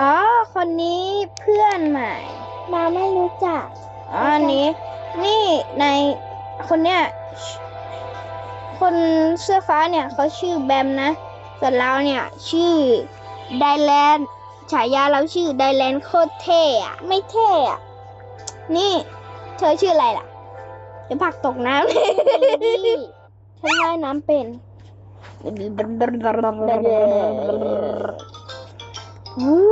อ๋อ คนนี้เพื่อนใหม่ มาไม่รู้จักอ๋ออันนี้ นี่ในคนเนี้ย คนเสื้อฟ้าเนี่ยเขาชื่อแบมนะ ส่วนเราเนี่ยชื่อไดแลนด์ฉายาเราชื่อไดแลนด์โคตรเท่อะไม่เท่อะนี่ เธอชื่ออะไรล่ะเดี๋ยวผักตกน้ำฉันว่ายน้ำเป็น วู้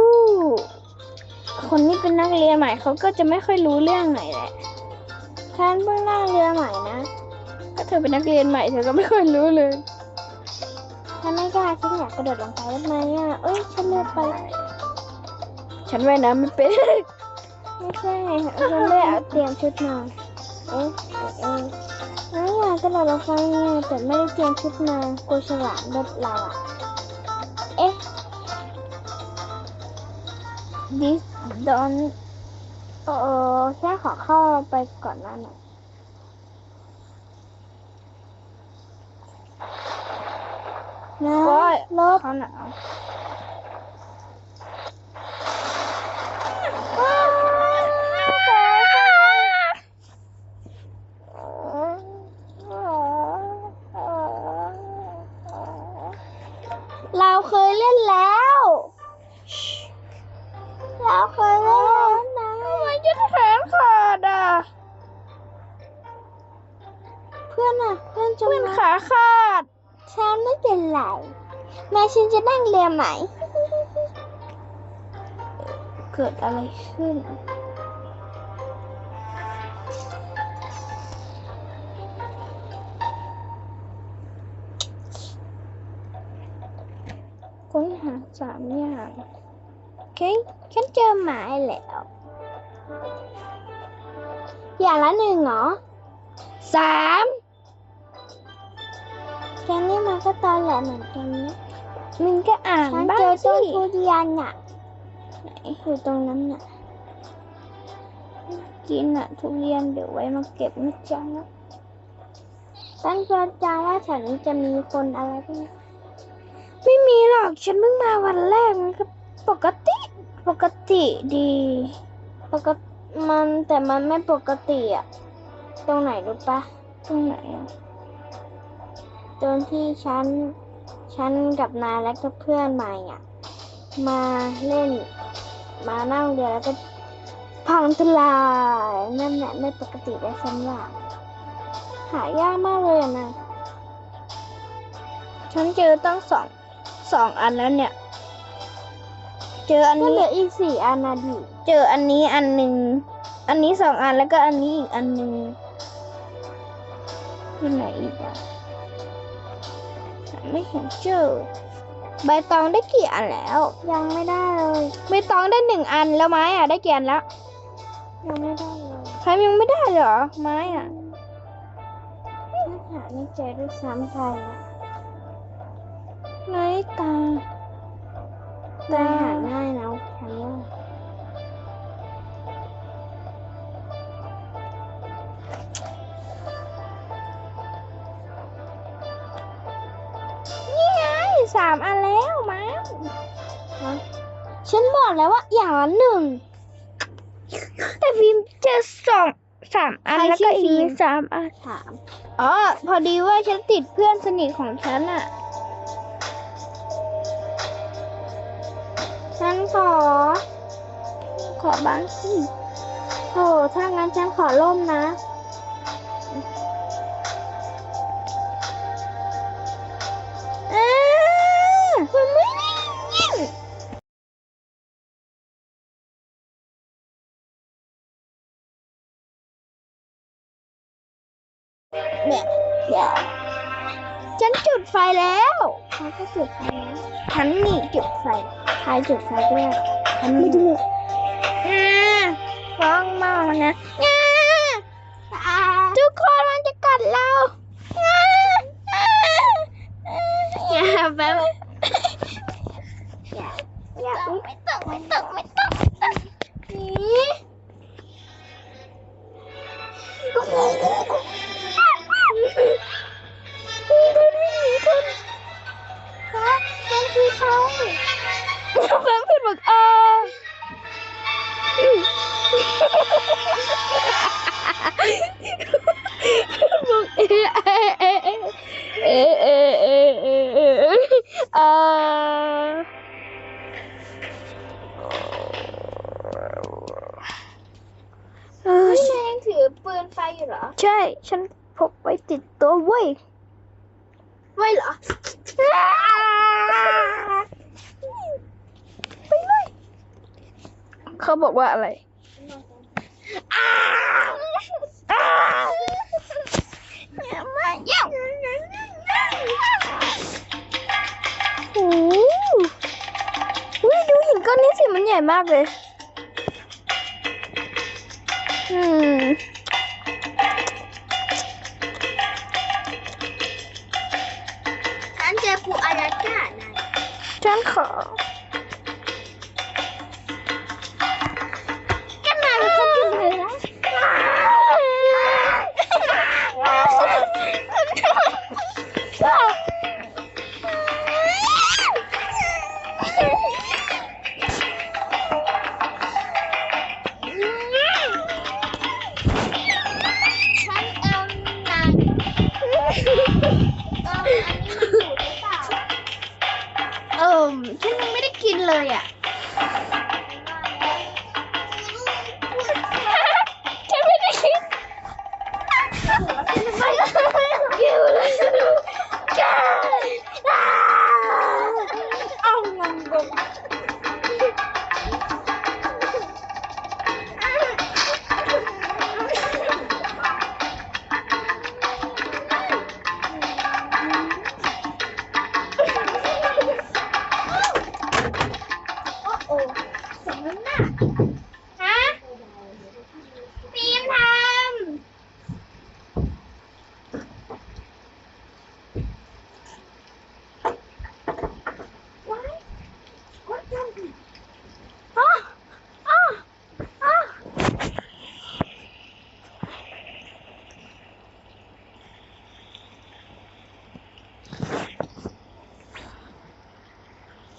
คนนี้เป็นนักเรียนใหม่เขาก็จะไม่ค่อยรู้เรื่องไหนแหละฉันเพิ่งนั่งเรือใหม่นะถ้าเธอเป็นนักเรียนใหม่เธอก็ไม่ค่อยรู้เลยฉันไม่กล้าฉันอยากกระโดดลงไปได้ไหมอะเอ้ยฉันเลือกไป ฉันว่ายน้ำไม่เป็น ไม่ใช่ฉันเลยเอาเตรียมชุดมาเอ๊ะเอ๊ะเอ๊ะอยากกระโดดลงไปไงแต่ไม่ได้เตรียมชุดมากลัวฉลามรถเราอะ this don't เออแค่ขอเข้าไปก่อนหน้าหน่อยนะโอ้ยลบเขาหนาว ขาขาดฉันไม่เป็นไร แม่ฉันจะนั่งเรือไหม เกิดอะไรขึ้น ค้นหาสามอย่างโอเคฉันเจอหมายแล้ว อย่างละหนึ่งเหรอสาม แกนี่มันก็ตอนแหลเหมือนกันนะมึงก็อ่านฉันบ้าเจงอสิต้นทุเรียนอะอยู่ตรงนั้นน่ะ กินอะทุเรียนเดี๋ยวไว้มาเก็บนะจ๊ะฉันก็จำว่าแถวนี้จะมีคนอะไรพวกนี้ไม่มีหรอกฉันเพิ่งมาวันแรกมันก็ปกติ ปกติดี ปกติมันแต่มันไม่ปกติอะตรงไหนรู้ปะตรงไหนอะ ตรงที่ฉันฉันกับนายและก็เพื่อนใหม่อะ มาเล่น มานั่งเรือแล้วก็พังทลายนั่นแหละไม่ปกติเลยฉันว่าหายากมากเลยอะนะฉันเจอตั้งสองสองอันแล้วเนี่ย เจออันก็เหลืนี้ออีกสี่อันนะดิเจออันนี้อันหนึ่งอันนี้สองอันแล้วก็อันนี้อีกอันหนึ่งที่ไหนอีกอะหา ไม่เห็นเจอใบตองได้กี่อันแล้ว ยังไม่ได้เลยใบตองได้หนึ่งอันแล้วไม้อะได้กี่อันแล้ว ยังไม่ได้เลยใครยังไม่ได้เหรอไม้อะฉันหาไม่เจอด้วยซ้ำไปอะไม้ตาแต่หาง่า สามอันแล้วไม้ฉันบอกแล้วว่าอย่างละหนึ่ง แต่ฟิล์มเจอสองสามอันใครแล้วชื่ก็ออีฟิล์กมสามอันถามอ๋อ พอดีว่าฉันติดเพื่อนสนิทของฉันอะฉันขอ ขอบ้างสิโหถ้างั้นฉันขอร่มนะ แล้วเขาก็จุดไฟนะฉันนี่จุดไฟใครจุดไฟด้วยฉันไม่ถูกอ่าฟ้องมากนะอ่าอ่าทุกคนมันจะกัดเราอ่าอ่าอ่าอย่าแบบ เออเออฉันยังถือปืนไฟอยู่เหรอ ใช่ ฉันพกไว้ติดตัวเว้ยไว้เหรอ ไปเลย เขาบอกว่าอะไร อนนี้สิมันใหญ่มากเเอาอันนี้มาดูดหรือเปล่าเออฉันยังไม่ได้กินเลยอะ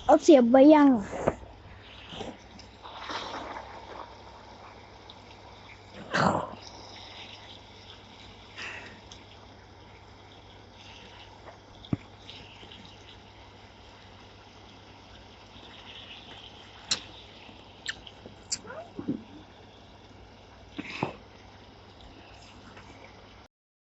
เอาเสียบไว้ยัง